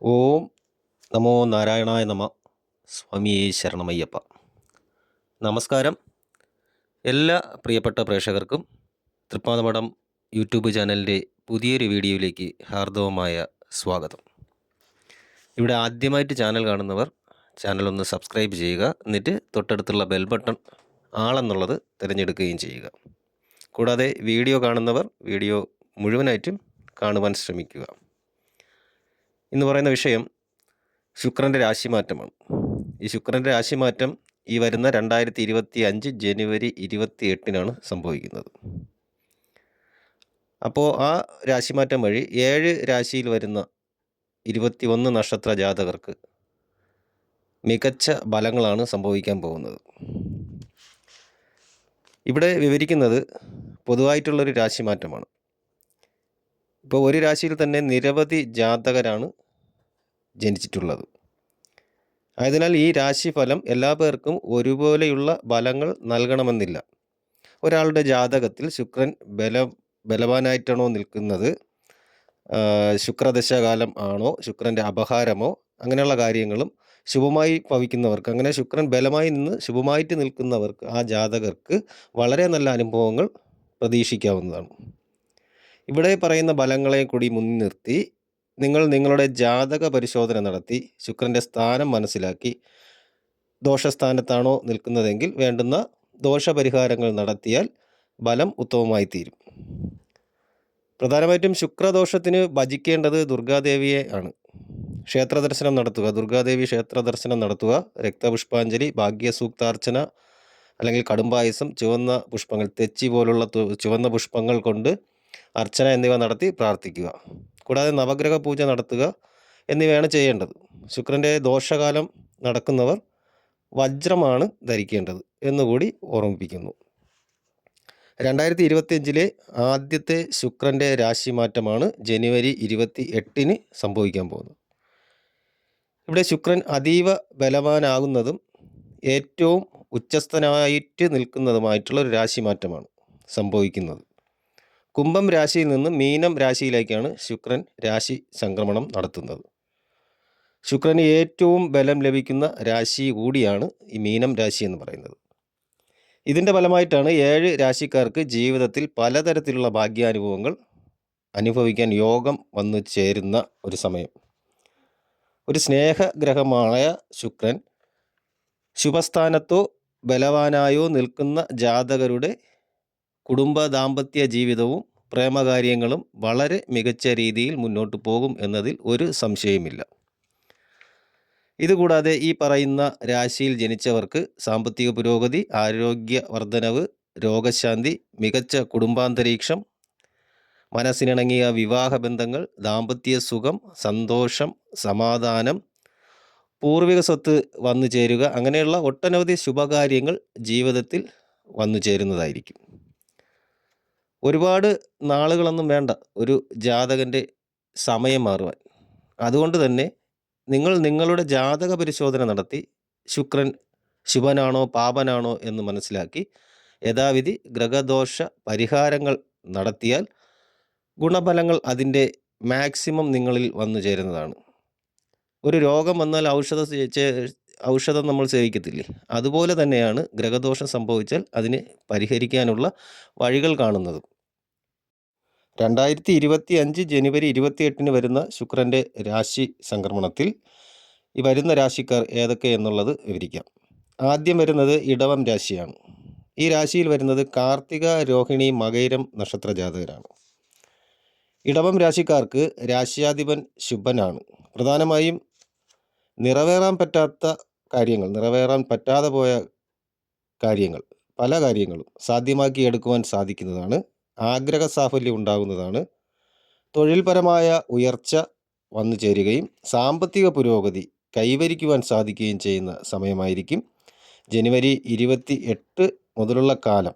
ഓം നമോ നാരായണായ നമ. സ്വാമിയേ ശരണമയ്യപ്പ. നമസ്കാരം. എല്ലാ പ്രിയപ്പെട്ട പ്രേക്ഷകർക്കും തൃപ്പാതമഠം യൂട്യൂബ് ചാനലിന്റെ പുതിയൊരു വീഡിയോയിലേക്ക് ഹാർദവമായ സ്വാഗതം. ഇവിടെ ആദ്യമായിട്ട് ചാനൽ കാണുന്നവർ ചാനൽ ഒന്ന് സബ്സ്ക്രൈബ് ചെയ്യുക എന്നിട്ട് തൊട്ടടുത്തുള്ള ബെൽ ബട്ടൺ ആളെന്നുള്ളത് തിരഞ്ഞെടുക്കുകയും ചെയ്യുക. കൂടാതെ വീഡിയോ കാണുന്നവർ വീഡിയോ മുഴുവനായിട്ടും കാണുവാൻ ശ്രമിക്കുക. ഇന്ന് പറയുന്ന വിഷയം ശുക്രന്റെ രാശിമാറ്റമാണ്. ഈ ശുക്രന്റെ രാശിമാറ്റം ഈ വരുന്ന രണ്ടായിരത്തി ഇരുപത്തി അഞ്ച് ജനുവരി ഇരുപത്തി എട്ടിനാണ് സംഭവിക്കുന്നത്. അപ്പോൾ ആ രാശിമാറ്റം വഴി ഏഴ് രാശിയിൽ വരുന്ന ഇരുപത്തി ഒന്ന് നക്ഷത്ര ജാതകർക്ക് മികച്ച ഫലങ്ങളാണ് സംഭവിക്കാൻ പോകുന്നത്. ഇവിടെ വിവരിക്കുന്നത് പൊതുവായിട്ടുള്ളൊരു രാശിമാറ്റമാണ്. ഇപ്പോൾ ഒരു രാശിയിൽ തന്നെ നിരവധി ജാതകരാണ് ജനിച്ചിട്ടുള്ളത്. ആയതിനാൽ ഈ രാശിഫലം എല്ലാ പേർക്കും ഒരുപോലെയുള്ള ഫലങ്ങൾ നൽകണമെന്നില്ല. ഒരാളുടെ ജാതകത്തിൽ ശുക്രൻ ബല ബലവാനായിട്ടാണോ നിൽക്കുന്നത്? ശുക്രദശകാലം ആണോ? ശുക്രന്റെ അപഹാരമോ? അങ്ങനെയുള്ള കാര്യങ്ങളും ശുഭമായി ഭവിക്കുന്നവർക്ക് അങ്ങനെ ശുക്രൻ ബലമായി നിന്ന് ശുഭമായിട്ട് നിൽക്കുന്നവർക്ക് ആ ജാതകർക്ക് വളരെ നല്ല അനുഭവങ്ങൾ പ്രതീക്ഷിക്കാവുന്നതാണ്. ഇവിടെ പറയുന്ന ബലങ്ങളെ കൂടി മുൻനിർത്തി നിങ്ങൾ നിങ്ങളുടെ ജാതക പരിശോധന നടത്തി ശുക്രന്റെ സ്ഥാനം മനസ്സിലാക്കി ദോഷസ്ഥാനത്താണോ നിൽക്കുന്നതെങ്കിൽ വേണ്ടുന്ന ദോഷപരിഹാരങ്ങൾ നടത്തിയാൽ ബലം ഉത്തമമായി തീരും. പ്രധാനമായിട്ടും ശുക്രദോഷത്തിന് ഭജിക്കേണ്ടത് ദുർഗാദേവിയെ ആണ്. ക്ഷേത്ര ദർശനം നടത്തുക ദുർഗാദേവി ക്ഷേത്ര ദർശനം നടത്തുക രക്തപുഷ്പാഞ്ജലി ഭാഗ്യസൂക്താർച്ചന അല്ലെങ്കിൽ കടുംപായസം ചുവന്ന പുഷ്പങ്ങൾ തെച്ചി പോലുള്ള ചുവന്ന പുഷ്പങ്ങൾ കൊണ്ട് അർച്ചന എന്നിവ നടത്തി പ്രാർത്ഥിക്കുക. കൂടാതെ നവഗ്രഹ പൂജ നടത്തുക എന്നിവയാണ് ചെയ്യേണ്ടത്. ശുക്രന്റെ ദോഷകാലം നടക്കുന്നവർ വജ്രമാണ് ധരിക്കേണ്ടത് എന്നുകൂടി ഓർമ്മിപ്പിക്കുന്നു. രണ്ടായിരത്തി ഇരുപത്തിയഞ്ചിലെ ആദ്യത്തെ ശുക്രന്റെ രാശിമാറ്റമാണ് ജനുവരി ഇരുപത്തി എട്ടിന് സംഭവിക്കാൻ പോകുന്നത്. ഇവിടെ ശുക്രൻ അതീവ ബലവാനാകുന്നതും ഏറ്റവും ഉച്ചസ്ഥനായിട്ട് നിൽക്കുന്നതുമായിട്ടുള്ള ഒരു രാശിമാറ്റമാണ് സംഭവിക്കുന്നത്. കുംഭം രാശിയിൽ നിന്ന് മീനം രാശിയിലേക്കാണ് ശുക്രൻ രാശി സംക്രമണം നടത്തുന്നത്. ശുക്രന് ഏറ്റവും ബലം ലഭിക്കുന്ന രാശി കൂടിയാണ് ഈ മീനം രാശി എന്ന് പറയുന്നത്. ഇതിന്റെ ഫലമായിട്ടാണ് ഏഴ് രാശിക്കാർക്ക് ജീവിതത്തിൽ പലതരത്തിലുള്ള ഭാഗ്യാനുഭവങ്ങൾ അനുഭവിക്കാൻ യോഗം വന്നു ചേരുന്ന ഒരു സമയം. ഒരു സ്നേഹഗ്രഹമായ ശുക്രൻ ശുഭസ്ഥാനത്തോ ബലവാനായോ നിൽക്കുന്ന ജാതകരുടെ കുടുംബ ദാമ്പത്യ ജീവിതവും പ്രേമകാര്യങ്ങളും വളരെ മികച്ച രീതിയിൽ മുന്നോട്ട് പോകും എന്നതിൽ ഒരു സംശയമില്ല ഇതുകൂടാതെ ഈ പറയുന്ന രാശിയിൽ ജനിച്ചവർക്ക് സാമ്പത്തിക പുരോഗതി ആരോഗ്യ വർധനവ് രോഗശാന്തി മികച്ച കുടുംബാന്തരീക്ഷം മനസ്സിനിണങ്ങിയ വിവാഹ ബന്ധങ്ങൾ ദാമ്പത്യ സുഖം സന്തോഷം സമാധാനം പൂർവിക സ്വത്ത് വന്നു ചേരുക അങ്ങനെയുള്ള ഒട്ടനവധി ശുഭകാര്യങ്ങൾ ജീവിതത്തിൽ വന്നു ചേരുന്നതായിരിക്കും ഒരുപാട് നാളുകളൊന്നും വേണ്ട ഒരു ജാതകന്റെ സമയം മാറുവാൻ. അതുകൊണ്ട് തന്നെ നിങ്ങൾ നിങ്ങളുടെ ജാതക പരിശോധന നടത്തി ശുക്രൻ ശുഭനാണോ പാപനാണോ എന്ന് മനസ്സിലാക്കി യഥാവിധി ഗ്രഹദോഷ പരിഹാരങ്ങൾ നടത്തിയാൽ ഗുണഫലങ്ങൾ അതിന്റെ മാക്സിമം നിങ്ങളിൽ വന്നു ചേരുന്നതാണ്. ഒരു രോഗം വന്നാൽ ഔഷധ ഔഷധം നമ്മൾ സേവിക്കത്തില്ലേ? അതുപോലെ തന്നെയാണ് ഗ്രഹദോഷം സംഭവിച്ചാൽ അതിന് പരിഹരിക്കാനുള്ള വഴികൾ കാണുന്നതും. രണ്ടായിരത്തി ഇരുപത്തി അഞ്ച് ജനുവരി ഇരുപത്തി എട്ടിന് വരുന്ന ശുക്രന്റെ രാശി സംക്രമണത്തിൽ ഈ വരുന്ന രാശിക്കാർ ഏതൊക്കെ എന്നുള്ളത് വിവരിക്കാം. ആദ്യം വരുന്നത് ഇടവം രാശിയാണ്. ഈ രാശിയിൽ വരുന്നത് കാർത്തിക രോഹിണി മകൈരം നക്ഷത്ര ജാതകരാണ് ഇടവം രാശിക്കാർക്ക് രാശ്യാധിപൻ ശുഭനാണ്. പ്രധാനമായും നിറവേറാൻ പറ്റാത്ത കാര്യങ്ങൾ നിറവേറാൻ പറ്റാതെ പോയ കാര്യങ്ങൾ പല കാര്യങ്ങളും സാധ്യമാക്കി എടുക്കുവാൻ സാധിക്കുന്നതാണ്. ആഗ്രഹ സാഫല്യം ഉണ്ടാകുന്നതാണ്. തൊഴിൽപരമായ ഉയർച്ച വന്നു ചേരുകയും സാമ്പത്തിക പുരോഗതി കൈവരിക്കുവാൻ സാധിക്കുകയും ചെയ്യുന്ന സമയമായിരിക്കും. ജനുവരി ഇരുപത്തി എട്ട് മുതലുള്ള കാലം.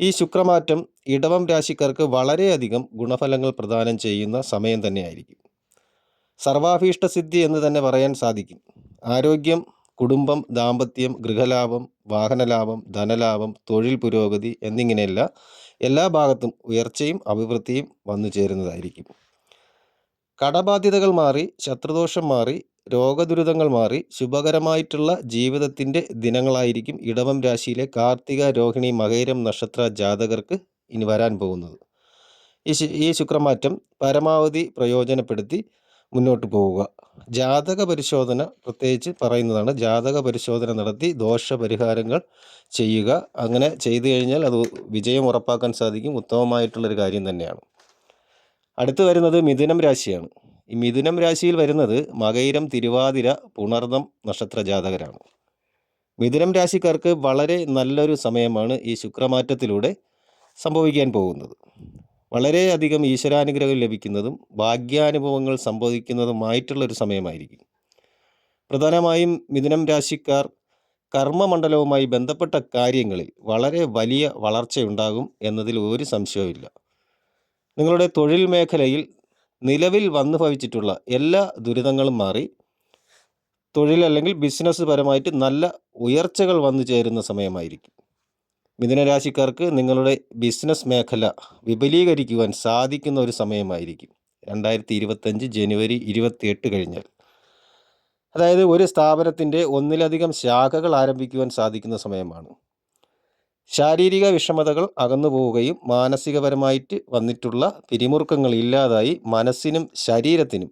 ഈ ശുക്രമാറ്റം ഇടവം രാശിക്കാർക്ക് വളരെയധികം ഗുണഫലങ്ങൾ പ്രദാനം ചെയ്യുന്ന സമയം തന്നെയായിരിക്കും. സർവാഭീഷ്ട സിദ്ധി എന്ന് തന്നെ പറയാൻ സാധിക്കും. ആരോഗ്യം കുടുംബം ദാമ്പത്യം ഗൃഹലാഭം വാഹനലാഭം ധനലാഭം തൊഴിൽ പുരോഗതി എന്നിങ്ങനെയുള്ള എല്ലാ ഭാഗത്തും ഉയർച്ചയും അഭിവൃദ്ധിയും വന്നു ചേരുന്നതായിരിക്കും. കടബാധ്യതകൾ മാറി ശത്രുദോഷം മാറി രോഗദുരിതങ്ങൾ മാറി ശുഭകരമായിട്ടുള്ള ജീവിതത്തിന്റെ ദിനങ്ങളായിരിക്കും ഇടവം രാശിയിലെ കാർത്തിക രോഹിണി മകൈരം നക്ഷത്ര ജാതകർക്ക് ഇനി വരാൻ പോകുന്നത്. ഈ ഈ ശുക്രമാറ്റം പരമാവധി പ്രയോജനപ്പെടുത്തി മുന്നോട്ട് പോവുക. ജാതക പരിശോധന പ്രത്യേകിച്ച് പറയുന്നതാണ്. ജാതക പരിശോധന നടത്തി ദോഷ പരിഹാരങ്ങൾ ചെയ്യുക. അങ്ങനെ ചെയ്തു കഴിഞ്ഞാൽ അത് വിജയം ഉറപ്പാക്കാൻ സാധിക്കും. ഉത്തമമായിട്ടുള്ളൊരു കാര്യം തന്നെയാണ്. അടുത്ത് വരുന്നത് മിഥുനം രാശിയാണ്. ഈ മിഥുനം രാശിയിൽ വരുന്നത് മകയിരം തിരുവാതിര പുണർദം നക്ഷത്ര ജാതകരാണ്. മിഥുനം രാശിക്കാർക്ക് വളരെ നല്ലൊരു സമയമാണ് ഈ ശുക്രമാറ്റത്തിലൂടെ സംഭവിക്കാൻ പോകുന്നത്. വളരെയധികം ഈശ്വരാനുഗ്രഹം ലഭിക്കുന്നതും ഭാഗ്യാനുഭവങ്ങൾ സംഭവിക്കുന്നതുമായിട്ടുള്ളൊരു സമയമായിരിക്കും. പ്രധാനമായും മിഥുനം രാശിക്കാർ കർമ്മമണ്ഡലവുമായി ബന്ധപ്പെട്ട കാര്യങ്ങളിൽ വളരെ വലിയ വളർച്ചയുണ്ടാകും എന്നതിൽ ഒരു സംശയവുമില്ല. നിങ്ങളുടെ തൊഴിൽ മേഖലയിൽ നിലവിൽ വന്നു ഭവിച്ചിട്ടുള്ള എല്ലാ ദുരിതങ്ങളും മാറി തൊഴിൽ അല്ലെങ്കിൽ ബിസിനസ് പരമായിട്ട് നല്ല ഉയർച്ചകൾ വന്നു ചേരുന്ന സമയമായിരിക്കും. മിഥുനരാശിക്കാർക്ക് നിങ്ങളുടെ ബിസിനസ് മേഖല വിപുലീകരിക്കുവാൻ സാധിക്കുന്ന ഒരു സമയമായിരിക്കും. രണ്ടായിരത്തി ഇരുപത്തഞ്ച് ജനുവരി ഇരുപത്തിയെട്ട് കഴിഞ്ഞാൽ. അതായത് ഒരു സ്ഥാപനത്തിന്റെ ഒന്നിലധികം ശാഖകൾ ആരംഭിക്കുവാൻ സാധിക്കുന്ന സമയമാണ്. ശാരീരിക വിഷമതകൾ അകന്നു പോവുകയും മാനസികപരമായിട്ട് വന്നിട്ടുള്ള പിരിമുറുക്കങ്ങൾ ഇല്ലാതായി മനസ്സിനും ശരീരത്തിനും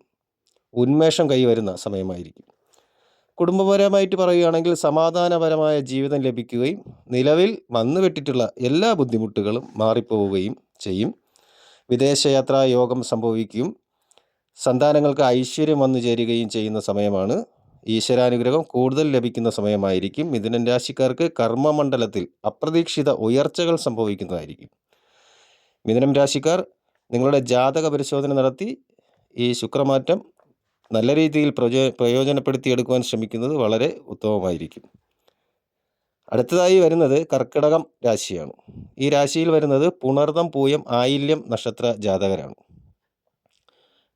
ഉന്മേഷം കൈവരുന്ന സമയമായിരിക്കും. കുടുംബപരമായിട്ട് പറയുകയാണെങ്കിൽ സമാധാനപരമായ ജീവിതം ലഭിക്കുകയും നിലവിൽ വന്നുപെട്ടിട്ടുള്ള എല്ലാ ബുദ്ധിമുട്ടുകളും മാറിപ്പോവുകയും ചെയ്യും. വിദേശയാത്രാ യോഗം സംഭവിക്കുകയും സന്താനങ്ങൾക്ക് ഐശ്വര്യം വന്നു ചേരുകയും ചെയ്യുന്ന സമയമാണ്. ഈശ്വരാനുഗ്രഹം കൂടുതൽ ലഭിക്കുന്ന സമയമായിരിക്കും. മിഥുനൻ രാശിക്കാർക്ക് കർമ്മമണ്ഡലത്തിൽ അപ്രതീക്ഷിത ഉയർച്ചകൾ സംഭവിക്കുന്നതായിരിക്കും. മിഥുനം രാശിക്കാർ നിങ്ങളുടെ ജാതക പരിശോധന നടത്തി ഈ ശുക്രമാറ്റം നല്ല രീതിയിൽ പ്രചോ പ്രയോജനപ്പെടുത്തിയെടുക്കുവാൻ ശ്രമിക്കുന്നത് വളരെ ഉത്തമമായിരിക്കും. അടുത്തതായി വരുന്നത് കർക്കിടകം രാശിയാണ്. ഈ രാശിയിൽ വരുന്നത് പുണർദം പൂയം ആയില്യം നക്ഷത്ര ജാതകരാണ്.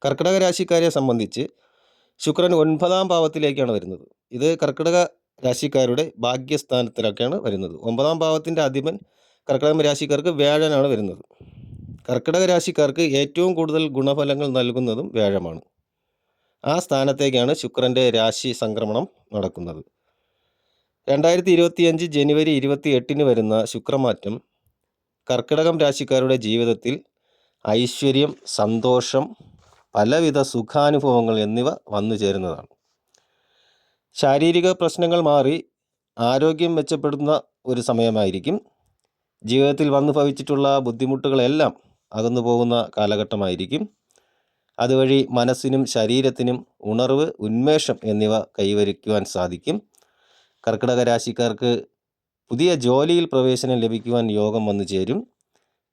കർക്കിടക രാശിക്കാരെ സംബന്ധിച്ച് ശുക്രൻ ഒൻപതാം ഭാവത്തിലേക്കാണ് വരുന്നത്. ഇത് കർക്കിടക രാശിക്കാരുടെ ഭാഗ്യസ്ഥാനത്തിലൊക്കെയാണ് വരുന്നത്. ഒമ്പതാം ഭാവത്തിന്റെ അധിപൻ കർക്കിടക രാശിക്കാർക്ക് വ്യാഴനാണ് വരുന്നത്. കർക്കിടക രാശിക്കാർക്ക് ഏറ്റവും കൂടുതൽ ഗുണഫലങ്ങൾ നൽകുന്നതും വ്യാഴമാണ്. ആ സ്ഥാനത്തേക്കാണ് ശുക്രന്റെ രാശി സംക്രമണം നടക്കുന്നത്. രണ്ടായിരത്തി ഇരുപത്തിയഞ്ച് ജനുവരി ഇരുപത്തി എട്ടിന് വരുന്ന ശുക്രമാറ്റം കർക്കിടകം രാശിക്കാരുടെ ജീവിതത്തിൽ ഐശ്വര്യം സന്തോഷം പലവിധ സുഖാനുഭവങ്ങൾ എന്നിവ വന്നു ചേരുന്നതാണ്. ശാരീരിക പ്രശ്നങ്ങൾ മാറി ആരോഗ്യം മെച്ചപ്പെടുന്ന ഒരു സമയമായിരിക്കും. ജീവിതത്തിൽ വന്നു ഭവിച്ചിട്ടുള്ള ബുദ്ധിമുട്ടുകളെല്ലാം അകന്നു പോകുന്ന കാലഘട്ടമായിരിക്കും. അതുവഴി മനസ്സിനും ശരീരത്തിനും ഉണർവ് ഉന്മേഷം എന്നിവ കൈവരിക്കുവാൻ സാധിക്കും. കർക്കിടക രാശിക്കാർക്ക് പുതിയ ജോലിയിൽ പ്രവേശനം ലഭിക്കുവാൻ യോഗം വന്നു ചേരും.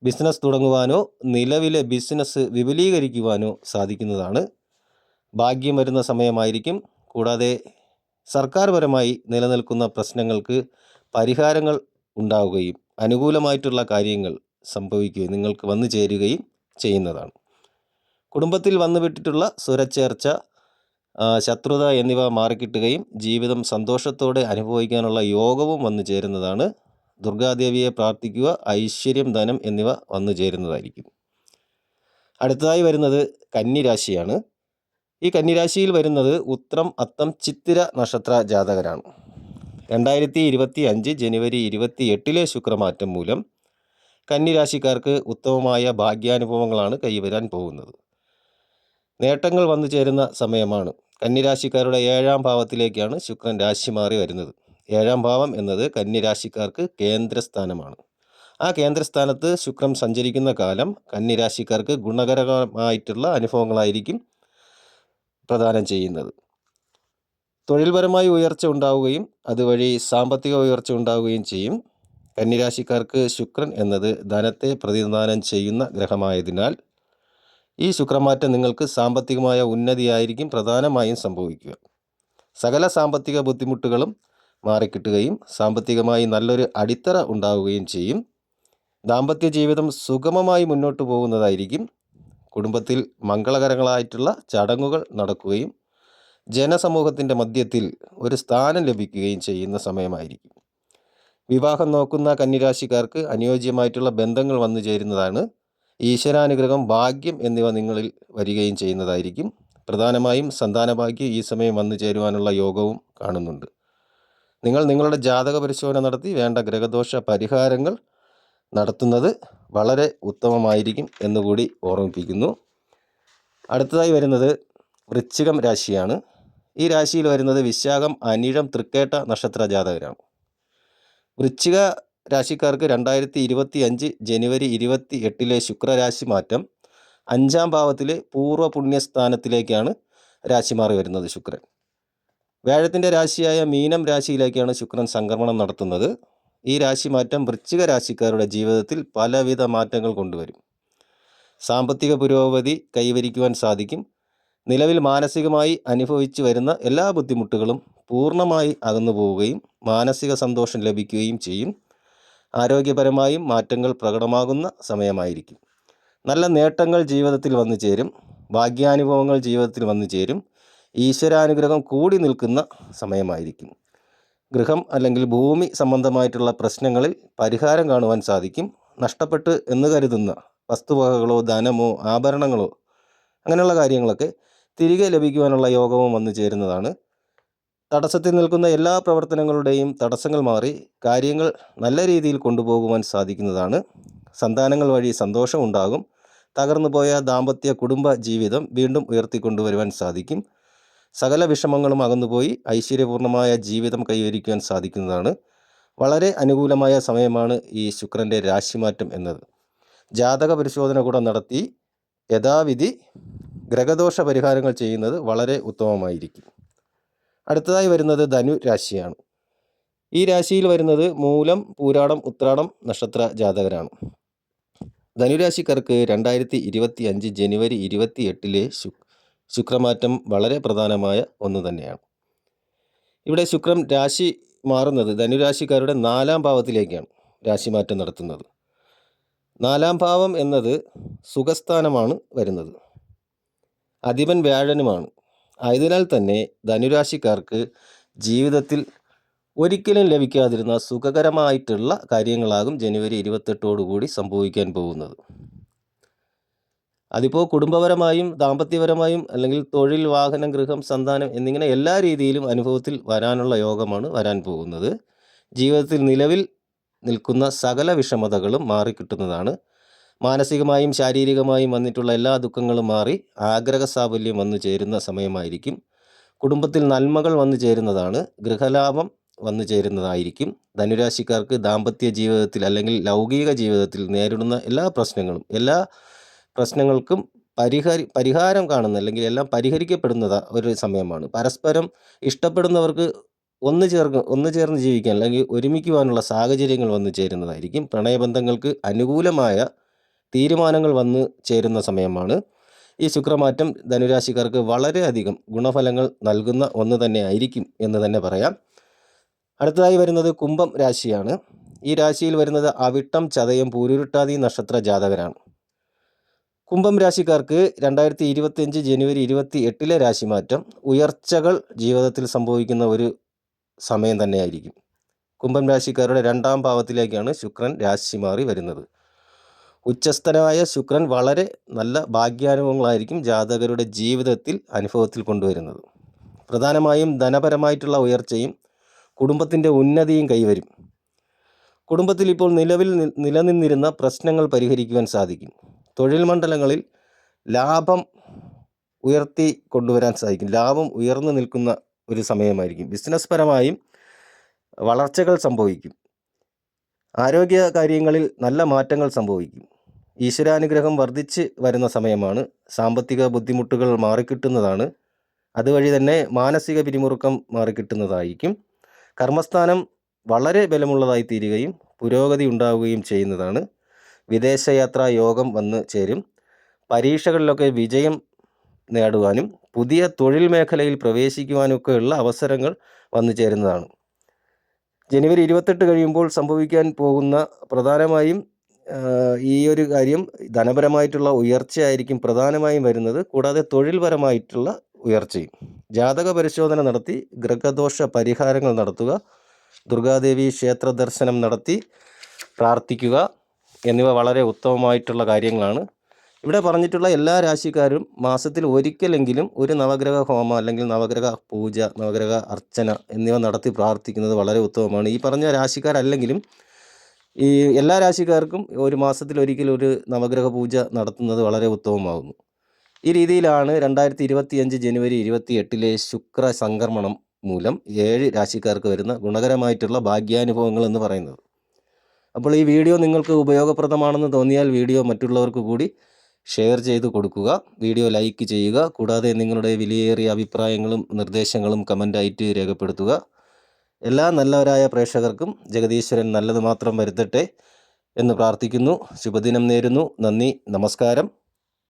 ബിസിനസ് തുടങ്ങുവാനോ നിലവിലെ ബിസിനസ് വിപുലീകരിക്കുവാനോ സാധിക്കുന്നതാണ്. ഭാഗ്യം വരുന്ന സമയമായിരിക്കും. കൂടാതെ സർക്കാർപരമായി നിലനിൽക്കുന്ന പ്രശ്നങ്ങൾക്ക് പരിഹാരങ്ങൾ ഉണ്ടാവുകയും അനുകൂലമായിട്ടുള്ള കാര്യങ്ങൾ സംഭവിക്കുകയും നിങ്ങൾക്ക് വന്നു ചേരുകയും ചെയ്യുന്നതാണ്. കുടുംബത്തിൽ വന്നുവിട്ടിട്ടുള്ള സ്വരച്ചേർച്ച ശത്രുത എന്നിവ മാറിക്കിട്ടുകയും ജീവിതം സന്തോഷത്തോടെ അനുഭവിക്കാനുള്ള യോഗവും വന്നു ചേരുന്നതാണ്. ദുർഗാദേവിയെ പ്രാർത്ഥിക്കുക ഐശ്വര്യം ധനം എന്നിവ വന്നു ചേരുന്നതായിരിക്കും. അടുത്തതായി വരുന്നത് കന്നിരാശിയാണ്. ഈ കന്നിരാശിയിൽ വരുന്നത് ഉത്രം അത്തം ചിത്തിര നക്ഷത്ര ജാതകരാണ്. രണ്ടായിരത്തി ഇരുപത്തി അഞ്ച് ജനുവരി ഇരുപത്തി എട്ടിലെ ശുക്രമാറ്റം മൂലം കന്നിരാശിക്കാർക്ക് ഉത്തമമായ ഭാഗ്യാനുഭവങ്ങളാണ് കൈവരാൻ പോകുന്നത്. നേട്ടങ്ങൾ വന്നു ചേരുന്ന സമയമാണ്. കന്നിരാശിക്കാരുടെ ഏഴാം ഭാവത്തിലേക്കാണ് ശുക്രൻ രാശി മാറി വരുന്നത്. ഏഴാം ഭാവം എന്നത് കന്നിരാശിക്കാർക്ക് കേന്ദ്രസ്ഥാനമാണ്. ആ കേന്ദ്രസ്ഥാനത്ത് ശുക്രൻ സഞ്ചരിക്കുന്ന കാലം കന്നിരാശിക്കാർക്ക് ഗുണകരമായിട്ടുള്ള അനുഭവങ്ങളായിരിക്കും പ്രദാനം ചെയ്യുന്നത്. തൊഴിൽപരമായി ഉയർച്ച ഉണ്ടാവുകയും അതുവഴി സാമ്പത്തിക ഉയർച്ച ഉണ്ടാവുകയും ചെയ്യും. കന്നിരാശിക്കാർക്ക് ശുക്രൻ എന്നത് ധനത്തെ പ്രതിനിധാനം ചെയ്യുന്ന ഗ്രഹമായതിനാൽ ഈ ശുക്രമാറ്റം നിങ്ങൾക്ക് സാമ്പത്തികമായ ഉന്നതിയായിരിക്കും പ്രധാനമായും സംഭവിക്കുക. സകല സാമ്പത്തിക ബുദ്ധിമുട്ടുകളും മാറിക്കിട്ടുകയും സാമ്പത്തികമായി നല്ലൊരു അടിത്തറ ഉണ്ടാവുകയും ചെയ്യും. ദാമ്പത്യ ജീവിതം സുഗമമായി മുന്നോട്ട് പോകുന്നതായിരിക്കും. കുടുംബത്തിൽ മംഗളകരങ്ങളായിട്ടുള്ള ചടങ്ങുകൾ നടക്കുകയും ജനസമൂഹത്തിന്റെ മധ്യത്തിൽ ഒരു സ്ഥാനം ലഭിക്കുകയും ചെയ്യുന്ന സമയമായിരിക്കും. വിവാഹം നോക്കുന്ന കന്നിരാശിക്കാർക്ക് അനുയോജ്യമായിട്ടുള്ള ബന്ധങ്ങൾ വന്നു ചേരുന്നതാണ് ഈശ്വരാനുഗ്രഹം ഭാഗ്യം എന്നിവ നിങ്ങളിൽ വരികയും ചെയ്യുന്നതായിരിക്കും. പ്രധാനമായും സന്താനഭാഗ്യം ഈ സമയം വന്നു ചേരുവാനുള്ള യോഗവും കാണുന്നുണ്ട്. നിങ്ങൾ നിങ്ങളുടെ ജാതക പരിശോധന നടത്തി വേണ്ട ഗ്രഹദോഷ പരിഹാരങ്ങൾ നടത്തുന്നത് വളരെ ഉത്തമമായിരിക്കും എന്നുകൂടി ഓർമ്മിപ്പിക്കുന്നു. അടുത്തതായി വരുന്നത് വൃശ്ചികം രാശിയാണ്. ഈ രാശിയിൽ വരുന്നത് വിശാഖം അനിഴം തൃക്കേട്ട നക്ഷത്ര ജാതകരാണ്. വൃശ്ചിക രാശിക്കാർക്ക് രണ്ടായിരത്തി ഇരുപത്തി അഞ്ച് ജനുവരി ഇരുപത്തി എട്ടിലെ ശുക്രരാശി മാറ്റം അഞ്ചാം ഭാവത്തിലെ പൂർവ പുണ്യസ്ഥാനത്തിലേക്കാണ് രാശി മാറി വരുന്നത് ശുക്രൻ. വ്യാഴത്തിന്റെ രാശിയായ മീനം രാശിയിലേക്കാണ് ശുക്രൻ സംക്രമണം നടത്തുന്നത്. ഈ രാശി മാറ്റം വൃശ്ചിക രാശിക്കാരുടെ ജീവിതത്തിൽ പലവിധ മാറ്റങ്ങൾ കൊണ്ടുവരും. സാമ്പത്തിക പുരോഗതി കൈവരിക്കുവാൻ സാധിക്കും. നിലവിൽ മാനസികമായി അനുഭവിച്ചു വരുന്ന എല്ലാ ബുദ്ധിമുട്ടുകളും പൂർണമായി അകന്നു പോവുകയും മാനസിക സന്തോഷം ലഭിക്കുകയും ചെയ്യും. ആരോഗ്യപരമായും മാറ്റങ്ങൾ പ്രകടമാകുന്ന സമയമായിരിക്കും. നല്ല നേട്ടങ്ങൾ ജീവിതത്തിൽ വന്നു ചേരും. ഭാഗ്യാനുഭവങ്ങൾ ജീവിതത്തിൽ വന്നു ചേരും. ഈശ്വരാനുഗ്രഹം കൂടി നിൽക്കുന്ന സമയമായിരിക്കും. ഗൃഹം അല്ലെങ്കിൽ ഭൂമി സംബന്ധമായിട്ടുള്ള പ്രശ്നങ്ങളിൽ പരിഹാരം കാണുവാൻ സാധിക്കും. നഷ്ടപ്പെട്ട് എന്ന് കരുതുന്ന വസ്തുവകകളോ ധനമോ ആഭരണങ്ങളോ അങ്ങനെയുള്ള കാര്യങ്ങളൊക്കെ തിരികെ ലഭിക്കുവാനുള്ള യോഗവും വന്നു ചേരുന്നതാണ്. തടസ്സത്തിൽ നിൽക്കുന്ന എല്ലാ പ്രവർത്തനങ്ങളുടെയും തടസ്സങ്ങൾ മാറി കാര്യങ്ങൾ നല്ല രീതിയിൽ കൊണ്ടുപോകുവാൻ സാധിക്കുന്നതാണ്. സന്താനങ്ങൾ വഴി സന്തോഷം ഉണ്ടാകും. തകർന്നു പോയ ദാമ്പത്യ കുടുംബ ജീവിതം വീണ്ടും ഉയർത്തിക്കൊണ്ടുവരുവാൻ സാധിക്കും. സകല വിഷമങ്ങളും അകന്നുപോയി ഐശ്വര്യപൂർണമായ ജീവിതം കൈവരിക്കുവാൻ സാധിക്കുന്നതാണ്. വളരെ അനുകൂലമായ സമയമാണ് ഈ ശുക്രന്റെ രാശിമാറ്റം എന്നത്. ജാതക പരിശോധന കൂടെ നടത്തി യഥാവിധി ഗ്രഹദോഷ പരിഹാരങ്ങൾ ചെയ്യുന്നത് വളരെ ഉത്തമമായിരിക്കും. അടുത്തതായി വരുന്നത് ധനു രാശിയാണ്. ഈ രാശിയിൽ വരുന്നത് മൂലം പൂരാടം ഉത്രാടം നക്ഷത്ര ജാതകരാണ്. ധനുരാശിക്കാർക്ക് രണ്ടായിരത്തി ഇരുപത്തി അഞ്ച് ജനുവരി ഇരുപത്തി എട്ടിലെ ശു ശുക്രമാറ്റം വളരെ പ്രധാനമായ ഒന്ന് തന്നെയാണ്. ഇവിടെ ശുക്രൻ രാശി മാറുന്നത് ധനുരാശിക്കാരുടെ നാലാം ഭാവത്തിലേക്കാണ് രാശിമാറ്റം നടത്തുന്നത്. നാലാം ഭാവം എന്നത് സുഖസ്ഥാനമാണ് വരുന്നത്. അധിപൻ വ്യാഴനുമാണ്. ആയതിനാൽ തന്നെ ധനുരാശിക്കാർക്ക് ജീവിതത്തിൽ ഒരിക്കലും ലഭിക്കാതിരുന്ന സുഖകരമായിട്ടുള്ള കാര്യങ്ങളാകും ജനുവരി ഇരുപത്തെട്ടോടുകൂടി സംഭവിക്കാൻ പോകുന്നത്. അതിപ്പോൾ കുടുംബപരമായും ദാമ്പത്യപരമായും അല്ലെങ്കിൽ തൊഴിൽ വാഹനം ഗൃഹം സന്താനം എന്നിങ്ങനെ എല്ലാ രീതിയിലും അനുഭവത്തിൽ വരാനുള്ള യോഗമാണ് വരാൻ പോകുന്നത്. ജീവിതത്തിൽ നിലവിൽ നിൽക്കുന്ന സകല വിഷമതകളും മാറിക്കിട്ടുന്നതാണ് മാനസികമായും ശാരീരികമായും വന്നിട്ടുള്ള എല്ലാ ദുഃഖങ്ങളും മാറി ആഗ്രഹ സാഫല്യം വന്നു ചേരുന്ന സമയമായിരിക്കും. കുടുംബത്തിൽ നന്മകൾ വന്നു ചേരുന്നതാണ്. ഗൃഹലാഭം വന്നു ചേരുന്നതായിരിക്കും. ധനുരാശിക്കാർക്ക് ദാമ്പത്യ ജീവിതത്തിൽ അല്ലെങ്കിൽ ലൗകിക ജീവിതത്തിൽ നേരിടുന്ന എല്ലാ പ്രശ്നങ്ങളും എല്ലാ പ്രശ്നങ്ങൾക്കും പരിഹരി പരിഹാരം കാണുന്ന അല്ലെങ്കിൽ എല്ലാം പരിഹരിക്കപ്പെടുന്നത് ഒരു സമയമാണ്. പരസ്പരം ഇഷ്ടപ്പെടുന്നവർക്ക് ഒന്ന് ചേർന്ന് ഒന്ന് ചേർന്ന് ജീവിക്കാൻ അല്ലെങ്കിൽ ഒരുമിക്കുവാനുള്ള സാഹചര്യങ്ങൾ വന്നു ചേരുന്നതായിരിക്കും. പ്രണയബന്ധങ്ങൾക്ക് അനുകൂലമായ തീരുമാനങ്ങൾ വന്നു ചേരുന്ന സമയമാണ്. ഈ ശുക്രമാറ്റം ധനുരാശിക്കാർക്ക് വളരെയധികം ഗുണഫലങ്ങൾ നൽകുന്ന ഒന്ന് തന്നെ ആയിരിക്കും എന്ന് തന്നെ പറയാം. അടുത്തതായി വരുന്നത് കുംഭം രാശിയാണ്. ഈ രാശിയിൽ വരുന്നത് അവിട്ടം ചതയം പൂരുരുട്ടാതി നക്ഷത്ര ജാതകരാണ്. കുംഭം രാശിക്കാർക്ക് രണ്ടായിരത്തി ഇരുപത്തിയഞ്ച് ജനുവരി ഇരുപത്തി എട്ടിലെ രാശിമാറ്റം ഉയർച്ചകൾ ജീവിതത്തിൽ സംഭവിക്കുന്ന ഒരു സമയം തന്നെയായിരിക്കും കുംഭം രാശിക്കാരുടെ രണ്ടാം ഭാവത്തിലേക്കാണ് ശുക്രൻ രാശി മാറി വരുന്നത്. ഉച്ചസ്ഥനായ ശുക്രൻ വളരെ നല്ല ഭാഗ്യാനുഭവങ്ങളായിരിക്കും ജാതകരുടെ ജീവിതത്തിൽ അനുഭവത്തിൽ കൊണ്ടുവരുന്നത്. പ്രധാനമായും ധനപരമായിട്ടുള്ള ഉയർച്ചയും കുടുംബത്തിന്റെ ഉന്നതിയും കൈവരും. കുടുംബത്തിൽ ഇപ്പോൾ നിലവിൽ നിലനിന്നിരുന്ന പ്രശ്നങ്ങൾ പരിഹരിക്കുവാൻ സാധിക്കും. തൊഴിൽ മണ്ഡലങ്ങളിൽ ലാഭം ഉയർത്തി കൊണ്ടുവരാൻ സാധിക്കും. ലാഭം ഉയർന്നു നിൽക്കുന്ന ഒരു സമയമായിരിക്കും. ബിസിനസ് പരമായും വളർച്ചകൾ സംഭവിക്കും. ആരോഗ്യ കാര്യങ്ങളിൽ നല്ല മാറ്റങ്ങൾ സംഭവിക്കും. ഈശ്വരാനുഗ്രഹം വർദ്ധിച്ച് വരുന്ന സമയമാണ്. സാമ്പത്തിക ബുദ്ധിമുട്ടുകൾ മാറിക്കിട്ടുന്നതാണ്. അതുവഴി തന്നെ മാനസിക പിരിമുറുക്കം മാറിക്കിട്ടുന്നതായിരിക്കും. കർമ്മസ്ഥാനം വളരെ ബലമുള്ളതായി തീരുകയും പുരോഗതി ഉണ്ടാവുകയും ചെയ്യുന്നതാണ്. വിദേശയാത്രാ യോഗം വന്ന് ചേരും. പരീക്ഷകളിലൊക്കെ വിജയം നേടുവാനും പുതിയ തൊഴിൽ മേഖലയിൽ പ്രവേശിക്കുവാനൊക്കെയുള്ള അവസരങ്ങൾ വന്നു ചേരുന്നതാണ്. ജനുവരി ഇരുപത്തെട്ട് കഴിയുമ്പോൾ സംഭവിക്കാൻ പോകുന്ന പ്രധാനമായും ഈ ഒരു കാര്യം ധനപരമായിട്ടുള്ള ഉയർച്ചയായിരിക്കും പ്രധാനമായും വരുന്നത്. കൂടാതെ തൊഴിൽപരമായിട്ടുള്ള ഉയർച്ചയും. ജാതക പരിശോധന നടത്തി ഗ്രഹദോഷ പരിഹാരങ്ങൾ നടത്തുക ദുർഗാദേവി ക്ഷേത്ര ദർശനം നടത്തി പ്രാർത്ഥിക്കുക എന്നിവ വളരെ ഉത്തമമായിട്ടുള്ള കാര്യങ്ങളാണ്. ഇവിടെ പറഞ്ഞിട്ടുള്ള എല്ലാ രാശിക്കാരും മാസത്തിൽ ഒരിക്കലെങ്കിലും ഒരു നവഗ്രഹ ഹോമ അല്ലെങ്കിൽ നവഗ്രഹ പൂജ നവഗ്രഹ അർച്ചന എന്നിവ നടത്തി പ്രാർത്ഥിക്കുന്നത് വളരെ ഉത്തമമാണ്. ഈ പറഞ്ഞ രാശിക്കാരല്ലെങ്കിലും ഈ എല്ലാ രാശിക്കാർക്കും ഒരു മാസത്തിൽ ഒരിക്കൽ ഒരു നവഗ്രഹ പൂജ നടത്തുന്നത് വളരെ ഉത്തമമാകുന്നു. ഈ രീതിയിലാണ് രണ്ടായിരത്തി ഇരുപത്തിയഞ്ച് ജനുവരി ഇരുപത്തി എട്ടിലെ ശുക്ര സംക്രമണം മൂലം ഏഴ് രാശിക്കാർക്ക് വരുന്ന ഗുണകരമായിട്ടുള്ള ഭാഗ്യാനുഭവങ്ങൾ എന്ന് പറയുന്നത്. അപ്പോൾ ഈ വീഡിയോ നിങ്ങൾക്ക് ഉപയോഗപ്രദമാണെന്ന് തോന്നിയാൽ വീഡിയോ മറ്റുള്ളവർക്ക് കൂടി ഷെയർ ചെയ്ത് കൊടുക്കുക. വീഡിയോ ലൈക്ക് ചെയ്യുക. കൂടാതെ നിങ്ങളുടെ വിലയേറിയ അഭിപ്രായങ്ങളും നിർദ്ദേശങ്ങളും കമന്റായിട്ട് രേഖപ്പെടുത്തുക. എല്ലാ നല്ലവരായ പ്രേക്ഷകർക്കും ജഗദീശ്വരൻ നല്ലത് മാത്രം വരുത്തട്ടെ എന്ന് പ്രാർത്ഥിക്കുന്നു. ശുഭദിനം നേരുന്നു. നന്ദി. നമസ്കാരം.